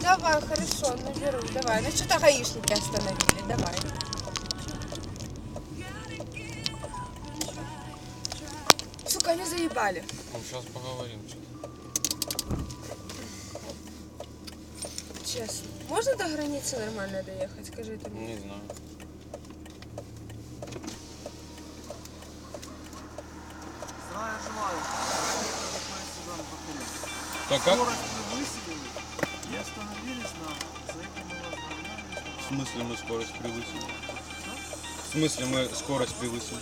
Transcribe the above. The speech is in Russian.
Давай, хорошо, наберу, давай. Ну что-то гаишники остановили, давай. Сука, они заебали. Ну, сейчас поговорим. Честно. Можно до границы нормально доехать, скажи ты мне? Не знаю. Здравия желаю. Так как? Скорость превысили и остановились на... За это мы вас В смысле мы скорость превысили? В смысле мы скорость превысили?